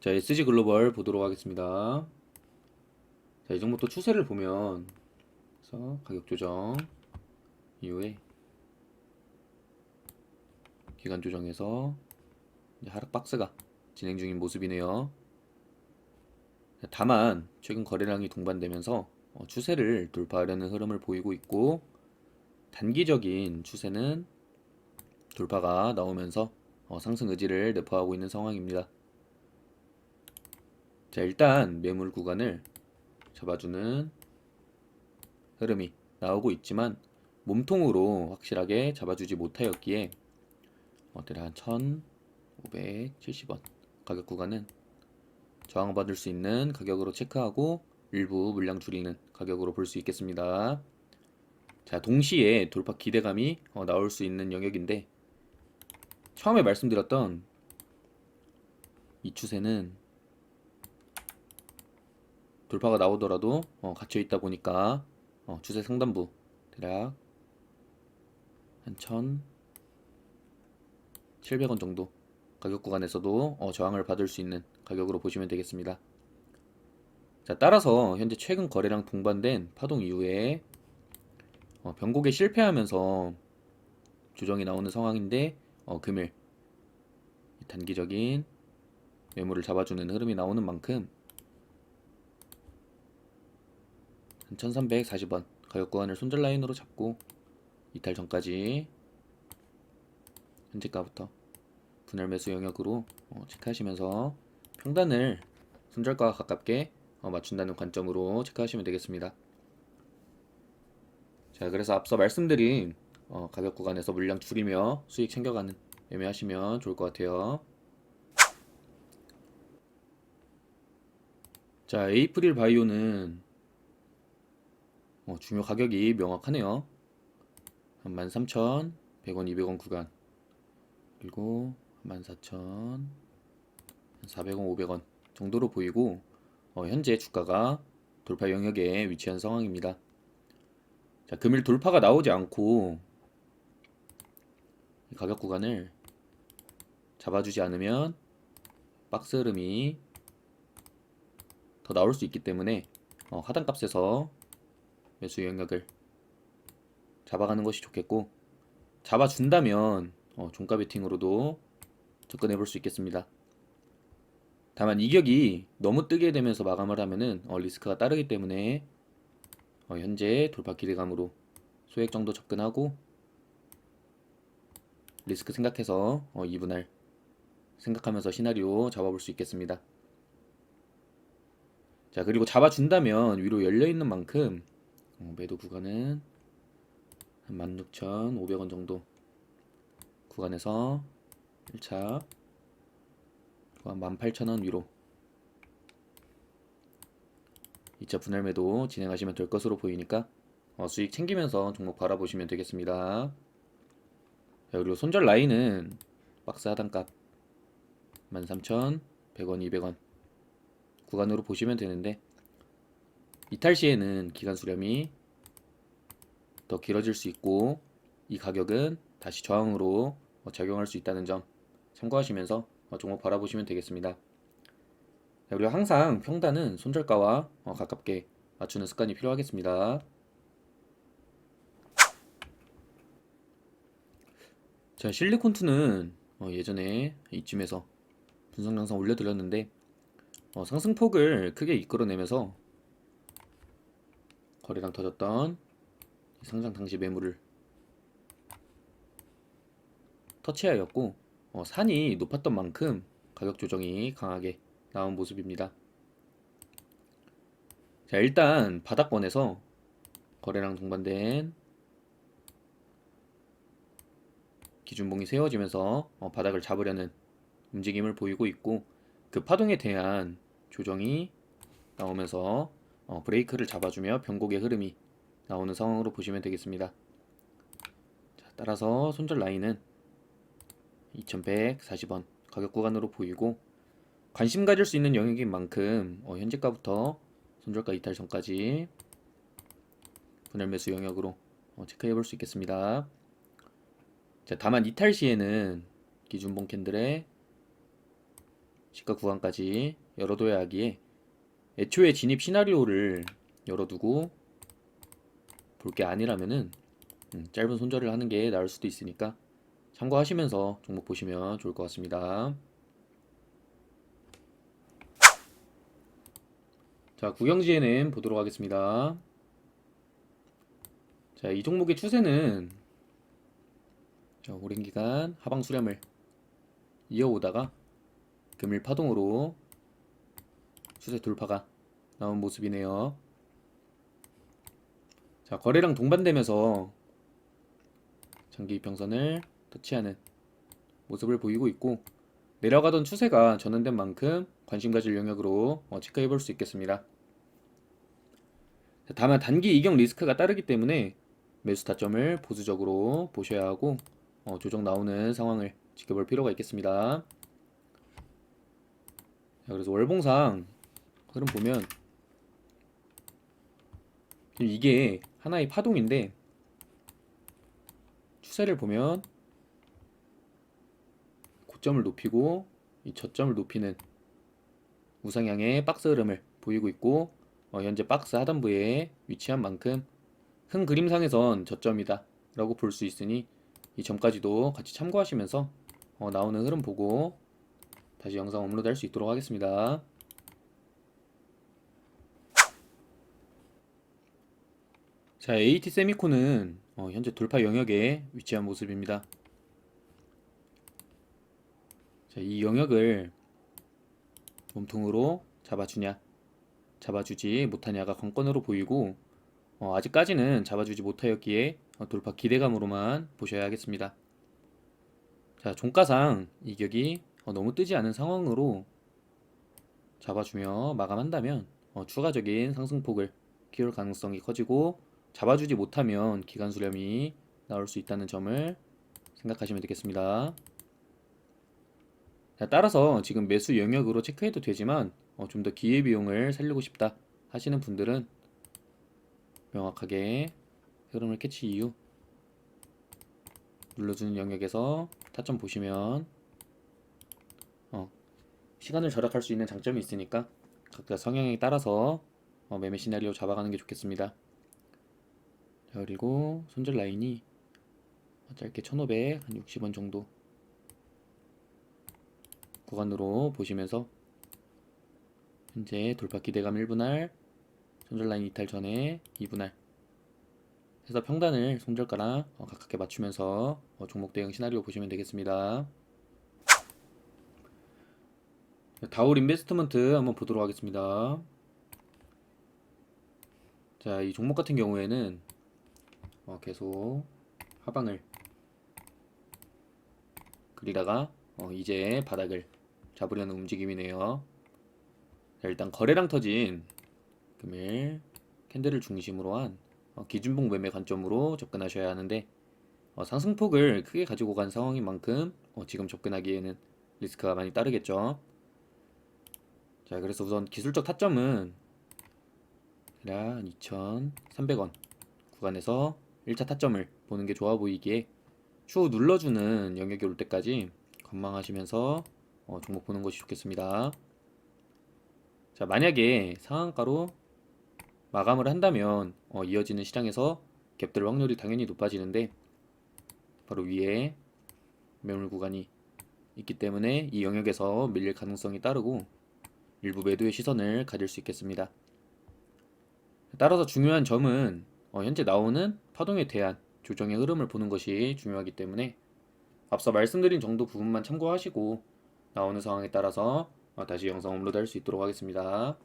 자, SG 글로벌 보도록 하겠습니다. 자, 이전부터 추세를 보면, 그래서 가격 조정 이후에 기간 조정에서 하락 박스가 진행 중인 모습이네요. 자, 다만 최근 거래량이 동반되면서 어, 추세를 돌파하려는 흐름을 보이고 있고 단기적인 추세는 돌파가 나오면서 어, 상승 의지를 내포하고 있는 상황입니다. 자, 일단 매물 구간을 잡아주는 흐름이 나오고 있지만 몸통으로 확실하게 잡아주지 못하였기에 어때라 한 1,570원 가격 구간은 저항받을 수 있는 가격으로 체크하고 일부 물량 줄이는 가격으로 볼 수 있겠습니다. 자, 동시에 돌파 기대감이 어, 나올 수 있는 영역인데 처음에 말씀드렸던 이 추세는 돌파가 나오더라도 어, 갇혀 있다 보니까 어, 추세 상단부 대략 한 1,700원 정도 가격 구간에서도 어, 저항을 받을 수 있는 가격으로 보시면 되겠습니다. 자, 따라서 현재 최근 거래량 동반된 파동 이후에 어, 변곡에 실패하면서 조정이 나오는 상황인데 어, 금일 단기적인 매물을 잡아주는 흐름이 나오는 만큼 한 1340원 가격 구간을 손절 라인으로 잡고 이탈 전까지 현재가부터 분할 매수 영역으로 어, 체크하시면서 평단을 손절가와 가깝게 어, 맞춘다는 관점으로 체크하시면 되겠습니다. 자, 그래서 앞서 말씀드린 어, 가격 구간에서 물량 줄이며 수익 챙겨가는 매매하시면 좋을 것 같아요. 자, 에이프릴 바이오는 어, 중요 가격이 명확하네요. 한 13,100원, 200원 구간. 그리고 14,000, 400원, 500원 정도로 보이고 어, 현재 주가가 돌파 영역에 위치한 상황입니다. 자, 금일 돌파가 나오지 않고 이 가격 구간을 잡아주지 않으면 박스 흐름이 더 나올 수 있기 때문에 어, 하단 값에서 매수 영역을 잡아가는 것이 좋겠고 잡아준다면 어, 종가 베팅으로도 접근해 볼 수 있겠습니다. 다만 이격이 너무 뜨게 되면서 마감을 하면은 어, 리스크가 따르기 때문에 어, 현재 돌파 기대감으로 소액 정도 접근하고 리스크 생각해서 어, 2분할 생각하면서 시나리오 잡아볼 수 있겠습니다. 자 그리고 잡아준다면 위로 열려있는 만큼 어, 매도 구간은 한 16,500원 정도 구간에서 1차 한 18,000원 위로 2차 분할 매도 진행하시면 될 것으로 보이니까 어, 수익 챙기면서 종목 바라보시면 되겠습니다. 자, 그리고 손절 라인은 박스 하단값 13,100원, 200원 구간으로 보시면 되는데 이탈 시에는 기간 수렴이 더 길어질 수 있고 이 가격은 다시 저항으로 어, 작용할 수 있다는 점 참고하시면서 어, 종목 바라보시면 되겠습니다. 자, 그리고 항상 평단은 손절가와 어, 가깝게 맞추는 습관이 필요하겠습니다. 자, 실리콘2는 예전에 이쯤에서 분석 영상 올려드렸는데 어, 상승폭을 크게 이끌어내면서 거래량 터졌던 이 상장 당시 매물을 터치하였고 어, 산이 높았던 만큼 가격 조정이 강하게 나온 모습입니다. 자 일단 바닥권에서 거래량 동반된 기준봉이 세워지면서 어, 바닥을 잡으려는 움직임을 보이고 있고 그 파동에 대한 조정이 나오면서 어, 브레이크를 잡아주며 변곡의 흐름이 나오는 상황으로 보시면 되겠습니다. 자, 따라서 손절 라인은 2140원 가격 구간으로 보이고 관심 가질 수 있는 영역인 만큼 어, 현재가부터 손절가 이탈 전까지 분할 매수 영역으로 어, 체크해 볼 수 있겠습니다. 자, 다만 이탈 시에는 기준봉 캔들의 시가 구간까지 열어둬야 하기에 애초에 진입 시나리오를 열어두고 볼 게 아니라면은 음, 짧은 손절을 하는 게 나을 수도 있으니까 참고하시면서 종목 보시면 좋을 것 같습니다. 자, 구경지에는 보도록 하겠습니다. 자, 이 종목의 추세는 자, 오랜 기간 하방 수렴을 이어오다가 금일 파동으로 추세 돌파가 나온 모습이네요. 자, 거래량 동반되면서 장기 이평선을 터치하는 모습을 보이고 있고 내려가던 추세가 전환된 만큼 관심 가질 영역으로 어, 체크해 볼 수 있겠습니다. 자, 다만 단기 이격 리스크가 따르기 때문에 매수 타점을 보수적으로 보셔야 하고 어, 조정 나오는 상황을 지켜볼 필요가 있겠습니다. 자, 그래서 월봉상 흐름 보면 이게 하나의 파동인데 추세를 보면 고점을 높이고 이 저점을 높이는 우상향의 박스 흐름을 보이고 있고 어, 현재 박스 하단부에 위치한 만큼 큰 그림상에선 저점이다 라고 볼 수 있으니 이 점까지도 같이 참고하시면서 어, 나오는 흐름 보고 다시 영상 업로드 할 수 있도록 하겠습니다. 자, AT 세미콘은 어, 현재 돌파 영역에 위치한 모습입니다. 자, 이 영역을 몸통으로 잡아주냐, 잡아주지 못하냐가 관건으로 보이고 어, 아직까지는 잡아주지 못하였기에 어, 돌파 기대감으로만 보셔야 하겠습니다. 자, 종가상 이격이 어, 너무 뜨지 않은 상황으로 잡아주며 마감한다면 어, 추가적인 상승폭을 키울 가능성이 커지고 잡아주지 못하면 기간 수렴이 나올 수 있다는 점을 생각하시면 되겠습니다. 자, 따라서 지금 매수 영역으로 체크해도 되지만 어, 좀 더 기회비용을 살리고 싶다 하시는 분들은 명확하게 흐름을 캐치 이후 눌러주는 영역에서 타점 보시면 어, 시간을 절약할 수 있는 장점이 있으니까 각자 성향에 따라서 어, 매매 시나리오 잡아가는 게 좋겠습니다. 자, 그리고 손절 라인이 짧게 1500, 한 60원 정도 구간으로 보시면서 현재 돌파 기대감 1분할 손절 라인 이탈 전에 2분할 해서 평단을 손절가랑 어, 가깝게 맞추면서 어, 종목 대응 시나리오 보시면 되겠습니다. 다올 인베스트먼트 한번 보도록 하겠습니다. 자, 이 종목 같은 경우에는 어, 계속 하방을 그리다가 어, 이제 바닥을 잡으려는 움직임이네요. 자, 일단 거래량 터진 금일 캔들을 중심으로 한 어, 기준봉 매매 관점으로 접근하셔야 하는데 어, 상승폭을 크게 가지고 간 상황인 만큼 어, 지금 접근하기에는 리스크가 많이 따르겠죠. 자, 그래서 우선 기술적 타점은 한 2,300원 구간에서 1차 타점을 보는 게 좋아 보이기에 추후 눌러주는 영역이 올 때까지 관망하시면서 어, 종목 보는 것이 좋겠습니다. 자, 만약에 상한가로 마감을 한다면 어, 이어지는 시장에서 갭들 확률이 당연히 높아지는데 바로 위에 매물 구간이 있기 때문에 이 영역에서 밀릴 가능성이 따르고 일부 매도의 시선을 가질 수 있겠습니다. 따라서 중요한 점은 어, 현재 나오는 파동에 대한 조정의 흐름을 보는 것이 중요하기 때문에 앞서 말씀드린 정도 부분만 참고하시고 나오는 상황에 따라서 어, 다시 영상 업로드 할 수 있도록 하겠습니다.